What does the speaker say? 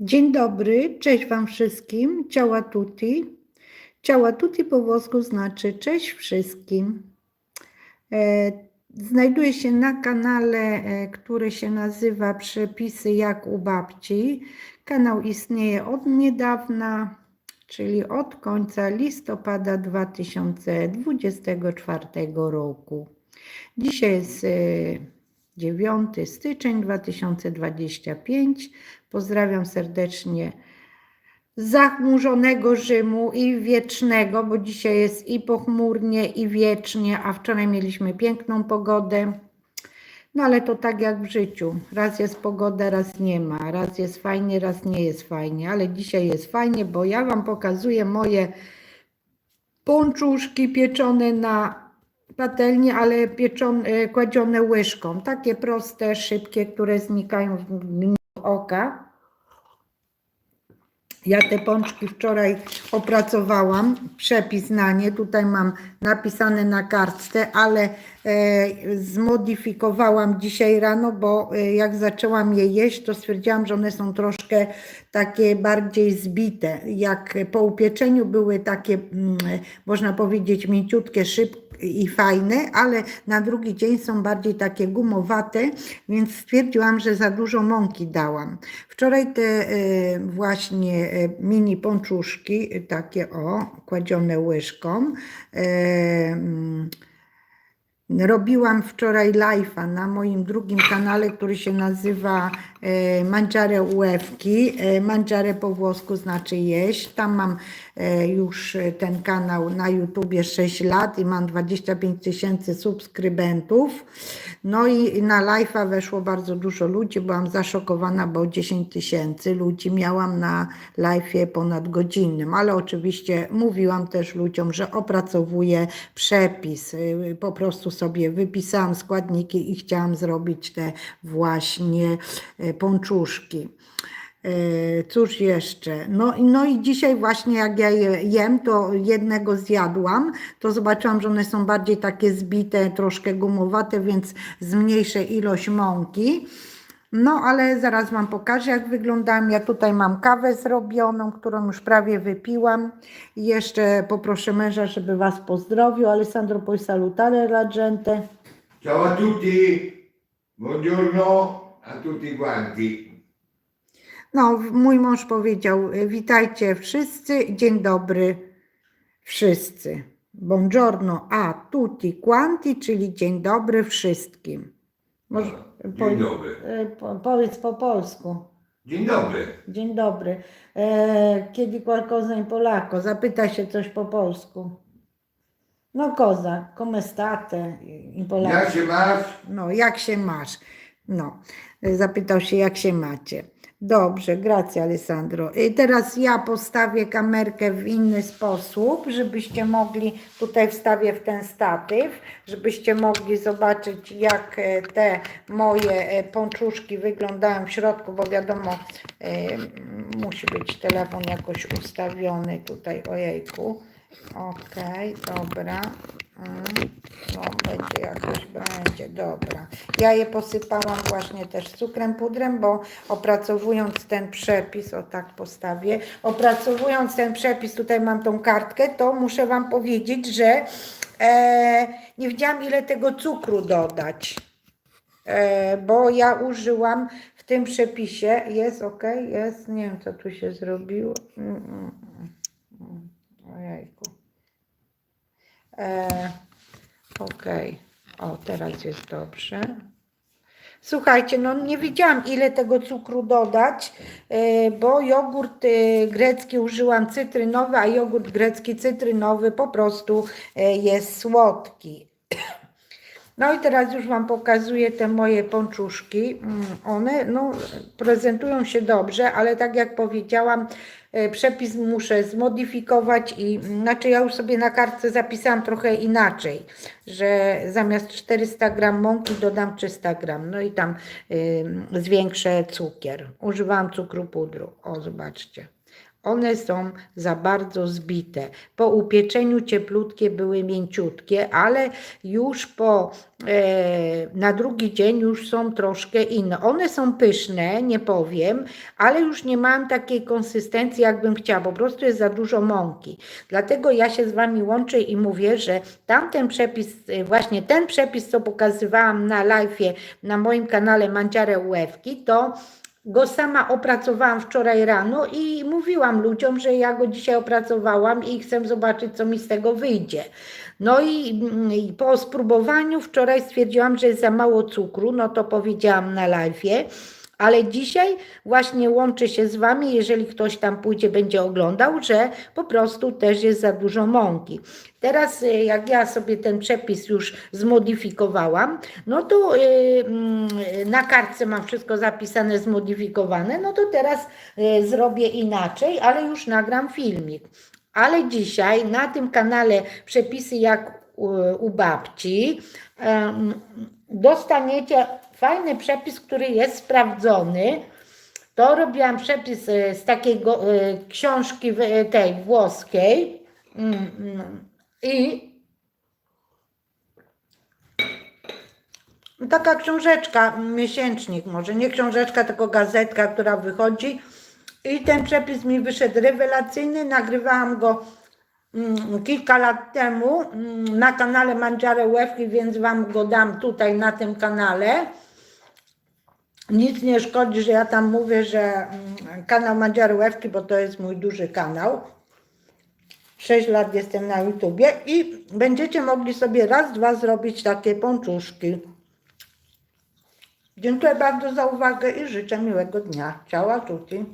Dzień dobry, cześć Wam wszystkim. Ciała tutti. Ciała tutti po włosku znaczy cześć wszystkim. E, Znajduję się na kanale, e, który się nazywa Przepisy jak u babci. Kanał istnieje od niedawna, czyli od końca listopada 2024 roku. Dzisiaj jest e, 9 styczeń 2025. Pozdrawiam serdecznie zachmurzonego Rzymu i wiecznego, bo dzisiaj jest i pochmurnie, i wiecznie, a wczoraj mieliśmy piękną pogodę. No ale to tak jak w życiu. Raz jest pogoda, raz nie ma. Raz jest fajnie, raz nie jest fajnie. Ale dzisiaj jest fajnie, bo ja Wam pokazuję moje pączuszki pieczone na patelni, ale pieczone, kładzione łyżką. Takie proste, szybkie, które znikają w mgnieniu oka. Ja te pączki wczoraj opracowałam, przepis na nie. Tutaj mam napisane na kartce, ale e, zmodyfikowałam dzisiaj rano, bo e, jak zaczęłam je jeść, to stwierdziłam, że one są troszkę takie bardziej zbite. Jak po upieczeniu były takie, mm, można powiedzieć, mięciutkie, szybkie i fajne, ale na drugi dzień są bardziej takie gumowate, więc stwierdziłam, że za dużo mąki dałam. Wczoraj te e, właśnie e, mini pączuszki, e, takie o, kładzione łyżką, mm, Robiłam wczoraj live'a na moim drugim kanale, który się nazywa Mangiare Łewki. E, Mangiare po włosku znaczy jeść. Tam mam już e, ten kanał na YouTubie 6 lat i mam 25 tysięcy subskrybentów. No i na live'a weszło bardzo dużo ludzi. Byłam zaszokowana, bo 10 tysięcy ludzi miałam na live'ie ponad godzinnym, ale oczywiście mówiłam też ludziom, że opracowuję przepis. Y, Po prostu sobie wypisałam składniki i chciałam zrobić te właśnie y, pączuszki. Cóż jeszcze? No, no i dzisiaj właśnie jak ja je jem, to jednego zjadłam, to zobaczyłam, że one są bardziej takie zbite, troszkę gumowate, więc zmniejszę ilość mąki. No, ale zaraz Wam pokażę, jak wyglądają. Ja tutaj mam kawę zrobioną, którą już prawie wypiłam. Jeszcze poproszę męża, żeby Was pozdrowił. Alessandro, puoi salutare la gente. Ciao a tutti, buongiorno a tutti quanti. No, mój mąż powiedział, y, witajcie wszyscy, dzień dobry wszyscy. Buongiorno a tutti quanti, czyli dzień dobry wszystkim. Może, Dzień dobry. y, po, powiedz po polsku. Dzień dobry. Dzień dobry. E, kiedy qualcosa in polacco? Zapyta się coś po polsku. No koza, come state in polacco? Jak się masz? No, jak się masz? No, zapytał się, jak się macie. Dobrze, grazie Alessandro. I teraz ja postawię kamerkę w inny sposób, żebyście mogli, tutaj wstawię w ten statyw, żebyście mogli zobaczyć, jak e, te moje e, pączuszki wyglądają w środku, bo wiadomo, e, musi być telefon jakoś ustawiony tutaj, ojejku. Okej, dobra. Mm, No, będzie jakoś, będzie, dobra. Ja je posypałam właśnie też cukrem pudrem, bo opracowując ten przepis, o tak postawię, opracowując ten przepis, tutaj mam tą kartkę, to muszę Wam powiedzieć, że e, nie wiedziałam ile tego cukru dodać. E, bo ja użyłam w tym przepisie, jest ok, jest, nie wiem co tu się zrobiło. Mm, mm, mm. Ojejku. E, Okej, o teraz jest dobrze. Słuchajcie, no nie wiedziałam ile tego cukru dodać, e, bo jogurt e, grecki użyłam cytrynowy, a jogurt grecki cytrynowy po prostu e, jest słodki. No i teraz już Wam pokazuję te moje pączuszki. Mm, One no, prezentują się dobrze, ale tak jak powiedziałam, e, przepis muszę zmodyfikować i znaczy ja już sobie na kartce zapisałam trochę inaczej, że zamiast 400 gram mąki dodam 300 gram, no i tam y, zwiększę cukier. Używałam cukru pudru. O, zobaczcie. One są za bardzo zbite. Po upieczeniu cieplutkie były mięciutkie, ale już po e, na drugi dzień już są troszkę inne. One są pyszne, nie powiem, ale już nie mam takiej konsystencji, jakbym chciała. Po prostu jest za dużo mąki. Dlatego ja się z Wami łączę i mówię, że tamten przepis, e, właśnie ten przepis, co pokazywałam na live'ie na moim kanale Manciare Łewki, to go sama opracowałam wczoraj rano i mówiłam ludziom, że ja go dzisiaj opracowałam i chcę zobaczyć, co mi z tego wyjdzie. No i, mm, i po spróbowaniu wczoraj stwierdziłam, że jest za mało cukru, no to powiedziałam na live'ie. Ale dzisiaj właśnie łączę się z Wami, jeżeli ktoś tam pójdzie, będzie oglądał, że po prostu też jest za dużo mąki. Teraz, y, jak ja sobie ten przepis już zmodyfikowałam, no to y, mm, na kartce mam wszystko zapisane, zmodyfikowane, no to teraz y, zrobię inaczej, ale już nagram filmik. Ale dzisiaj na tym kanale Przepisy jak u, babci dostaniecie fajny przepis, który jest sprawdzony. To robiłam przepis e, z takiej e, książki e, tej włoskiej Mm, mm. i taka książeczka, miesięcznik może, nie książeczka, tylko gazetka, która wychodzi i ten przepis mi wyszedł rewelacyjny, nagrywałam go mm, kilka lat temu na kanale Mangiare Łewki, więc Wam go dam tutaj na tym kanale. Nic nie szkodzi, że ja tam mówię, że mm, kanał Mangiare Łewki, bo to jest mój duży kanał. 6 lat jestem na YouTubie i będziecie mogli sobie raz, dwa zrobić takie pączuszki. Dziękuję bardzo za uwagę i życzę miłego dnia. Ciao, tutti.